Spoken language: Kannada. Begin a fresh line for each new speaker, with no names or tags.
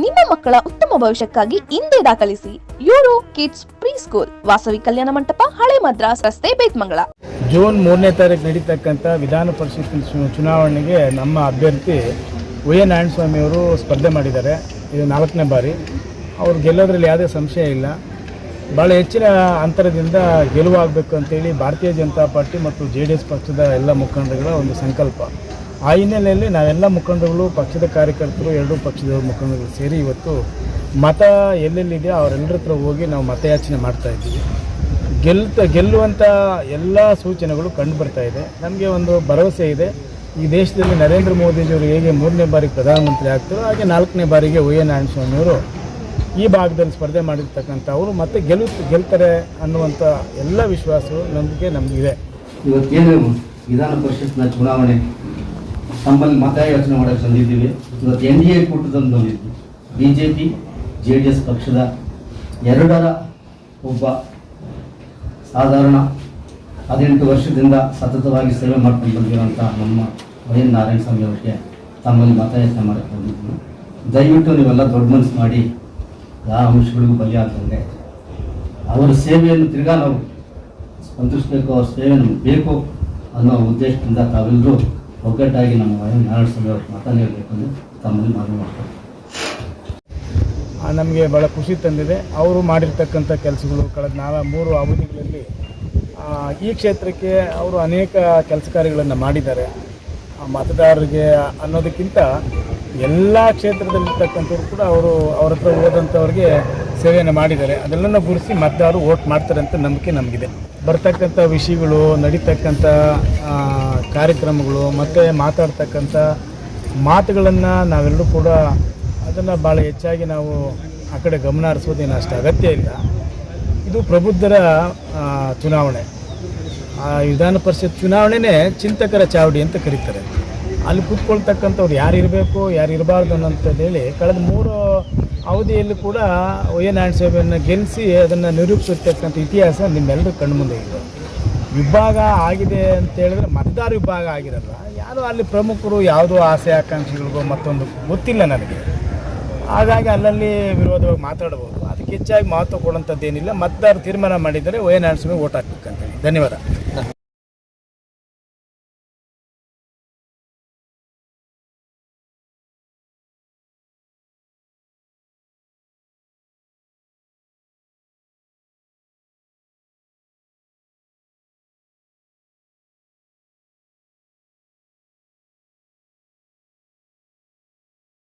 ನಿಮ್ಮ ಮಕ್ಕಳ ಉತ್ತಮ ಭವಿಷ್ಯಕ್ಕಾಗಿ ಹಿಂದೆ ದಾಖಲಿಸಿ Euro Kids pre school Vasavi Kalyana Mantapa, ಹಳೆ ಮದ್ರಾಸ್ ರಸ್ತೆ ಬೇತ್ಮಂಗಳ
ಜೂನ್ ಮೂರನೇ ತಾರೀಕು ನಡೀತಕ್ಕಂಥ ವಿಧಾನ ಪರಿಷತ್ ಚುನಾವಣೆಗೆ ನಮ್ಮ ಅಭ್ಯರ್ಥಿ ಉಯ್ಯ ನಾರಾಯಣಸ್ವಾಮಿ ಅವರು ಸ್ಪರ್ಧೆ ಮಾಡಿದ್ದಾರೆ. ಇದು ನಾಲ್ಕನೇ ಬಾರಿ. ಅವ್ರು ಗೆಲ್ಲೋದ್ರಲ್ಲಿ ಯಾವುದೇ ಸಂಶಯ ಇಲ್ಲ. ಭಾಳ ಹೆಚ್ಚಿನ ಅಂತರದಿಂದ ಗೆಲುವಾಗಬೇಕು ಅಂತೇಳಿ ಭಾರತೀಯ ಜನತಾ ಪಾರ್ಟಿ ಮತ್ತು ಜೆ ಡಿ ಎಸ್ ಪಕ್ಷದ ಎಲ್ಲ ಮುಖಂಡರುಗಳ ಒಂದು ಸಂಕಲ್ಪ. ಆ ಹಿನ್ನೆಲೆಯಲ್ಲಿ ನಾವೆಲ್ಲ ಮುಖಂಡರುಗಳು, ಪಕ್ಷದ ಕಾರ್ಯಕರ್ತರು, ಎರಡೂ ಪಕ್ಷದ ಮುಖಂಡರು ಸೇರಿ ಇವತ್ತು ಮತ ಎಲ್ಲೆಲ್ಲಿದೆಯೋ ಅವರೆಲ್ಲರ ಹತ್ರ ಹೋಗಿ ನಾವು ಮತಯಾಚನೆ ಮಾಡ್ತಾ ಇದ್ದೀವಿ. ಗೆಲ್ತ ಗೆಲ್ಲುವಂಥ ಎಲ್ಲ ಸೂಚನೆಗಳು ಕಂಡು ಬರ್ತಾ ಇದೆ. ನಮಗೆ ಒಂದು ಭರವಸೆ ಇದೆ. ಈ ದೇಶದಲ್ಲಿ ನರೇಂದ್ರ ಮೋದಿಜಿಯವರು ಹೇಗೆ ಮೂರನೇ ಬಾರಿಗೆ ಪ್ರಧಾನಮಂತ್ರಿ ಆಗ್ತಾರೋ ಹಾಗೆ ನಾಲ್ಕನೇ ಬಾರಿಗೆ ವೈ ಎ ನಾರಾಯಣಸ್ವಾಮಿಯವರು ಈ ಭಾಗದಲ್ಲಿ ಸ್ಪರ್ಧೆ ಮಾಡಿರ್ತಕ್ಕಂಥ ಅವರು ಮತ್ತೆ ಗೆಲ್ಲು ಗೆಲ್ತಾರೆ ಅನ್ನುವಂಥ ಎಲ್ಲ ವಿಶ್ವಾಸಗಳು ನಂಬಿಕೆ ನಮಗಿದೆ
ಇವತ್ತೇನು ವಿಧಾನ ಪರಿಷತ್ನ ಚುನಾವಣೆ ತಮ್ಮಲ್ಲಿ ಮತಯಾಚನೆ ಮಾಡಕ್ಕೆ ಬಂದಿದ್ದೀವಿ ಇವತ್ತು ಎನ್ ಡಿ ಎ ಕೂಟದಲ್ಲಿ B J P J D S ಪಕ್ಷದ ಎರಡರ ಒಬ್ಬ ಸಾಧಾರಣ ಹದಿನೆಂಟು ವರ್ಷದಿಂದ ಸತತವಾಗಿ ಸೇವೆ ಮಾಡ್ಕೊಂಡು ಬಂದಿರುವಂಥ ನಮ್ಮ ವೈ ನಾರಾಯಣ ಸ್ವಾಮಿ ಅವರಿಗೆ ತಮ್ಮಲ್ಲಿ ಮತಯಾಚನೆ ಮಾಡಕ್ಕೆ ಬಂದಿದ್ವಿ ದಯವಿಟ್ಟು ನೀವೆಲ್ಲ ದೊಡ್ಡ ಮನಸ್ಸು ಮಾಡಿ ಯಾವ ಅಂಶಗಳಿಗೂ ಬಲಿ ಬಲಿಯಾಗದಂಗೆ ಅವರ ಸೇವೆಯನ್ನು ತಿರ್ಗಾ ನಾವು ಸ್ಪಂದಿಸಬೇಕು, ಅವ್ರ ಸೇವೆ ಬೇಕು ಅನ್ನೋ ಉದ್ದೇಶದಿಂದ ತಾವೆಲ್ಲರೂ ಒಗ್ಗಟ್ಟಾಗಿ ನಮ್ಮ ವೈ ನಾರಾಯಣ ನಾರಾಯಣಸ್ವಾಮಿ ಅವ್ರ ಮತ ನೀಡಬೇಕು ಎಂದು ತಮ್ಮಲ್ಲಿ ಮನವಿ ಮಾಡ್ತಾರೆ.
ನಮಗೆ ಭಾಳ ಖುಷಿ ತಂದಿದೆ. ಅವರು ಮಾಡಿರ್ತಕ್ಕಂಥ ಕೆಲಸಗಳು, ಕಳೆದ ನಾವ ಮೂರು ಅವಧಿಗಳಲ್ಲಿ ಈ ಕ್ಷೇತ್ರಕ್ಕೆ ಅವರು ಅನೇಕ ಕೆಲಸ ಕಾರ್ಯಗಳನ್ನು ಮಾಡಿದ್ದಾರೆ. ಮತದಾರರಿಗೆ ಅನ್ನೋದಕ್ಕಿಂತ ಎಲ್ಲ ಕ್ಷೇತ್ರದಲ್ಲಿರ್ತಕ್ಕಂಥವ್ರು ಕೂಡ ಅವರು ಅವ್ರ ಹತ್ರ ಹೋದಂಥವ್ರಿಗೆ ಸೇವೆಯನ್ನು ಮಾಡಿದ್ದಾರೆ. ಅದೆಲ್ಲನ ಗುರುಸಿ ಮತದಾರರು ವೋಟ್ ಮಾಡ್ತಾರೆ ಅಂತ ನಂಬಿಕೆ ನಮಗಿದೆ. ಬರ್ತಕ್ಕಂಥ ವಿಷಯಗಳು, ನಡೀತಕ್ಕಂಥ ಕಾರ್ಯಕ್ರಮಗಳು, ಮತ್ತು ಮಾತಾಡ್ತಕ್ಕಂಥ ಮಾತುಗಳನ್ನು ನಾವೆಲ್ಲರೂ ಕೂಡ ಅದನ್ನು ಭಾಳ ಹೆಚ್ಚಾಗಿ ನಾವು ಆ ಕಡೆ ಗಮನ ಹರಿಸೋದೇನು ಅಷ್ಟು ಅಗತ್ಯ ಇಲ್ಲ. ಇದು ಪ್ರಬುದ್ಧರ ಚುನಾವಣೆ. ಆ ವಿಧಾನ ಪರಿಷತ್ ಚುನಾವಣೆನೇ ಚಿಂತಕರ ಚಾವಡಿ ಅಂತ ಕರೀತಾರೆ. ಅಲ್ಲಿ ಕೂತ್ಕೊಳ್ತಕ್ಕಂಥವ್ರು ಯಾರು ಇರಬೇಕು, ಯಾರು ಇರಬಾರ್ದು ಅನ್ನೋಂಥದ್ದು ಹೇಳಿ ಕಳೆದ ಮೂರು ಅವಧಿಯಲ್ಲೂ ಕೂಡ ವೈ ಎನ್ ನಾರಾಯಣಸ್ವಾಮಿಯನ್ನು ಗೆಲ್ಲಿಸಿ ಅದನ್ನು ನಿರೂಪಿಸಿರ್ತಕ್ಕಂಥ ಇತಿಹಾಸ ನಿಮ್ಮೆಲ್ಲರೂ ಕಣ್ಮುಂದೆ ಇದೆ. ವಿಭಾಗ ಆಗಿದೆ ಅಂತ ಹೇಳಿದ್ರೆ ಮತದಾರ ವಿಭಾಗ ಆಗಿರಲ್ಲ, ಯಾರು ಅಲ್ಲಿ ಪ್ರಮುಖರು, ಯಾವುದೋ ಆಸೆ ಆಕಾಂಕ್ಷಿಗಳಿಗೂ ಮತ್ತೊಂದು ಗೊತ್ತಿಲ್ಲ ನನಗೆ. ಹಾಗಾಗಿ ಅಲ್ಲಲ್ಲಿ ವಿರೋಧವಾಗಿ ಮಾತಾಡ್ಬೋದು. ಅದಕ್ಕೆ ಹೆಚ್ಚಾಗಿ ಮಹತ್ವ ಕೊಡುವಂಥದ್ದೇನಿಲ್ಲ. ಮತದಾರರು ತೀರ್ಮಾನ ಮಾಡಿದರೆ ಒಯ್ಯ ನಾರಾಯಣಸ್ವಾಮಿ ಓಟ್ ಹಾಕ್ಬೇಕಂತೇಳಿ. ಧನ್ಯವಾದ.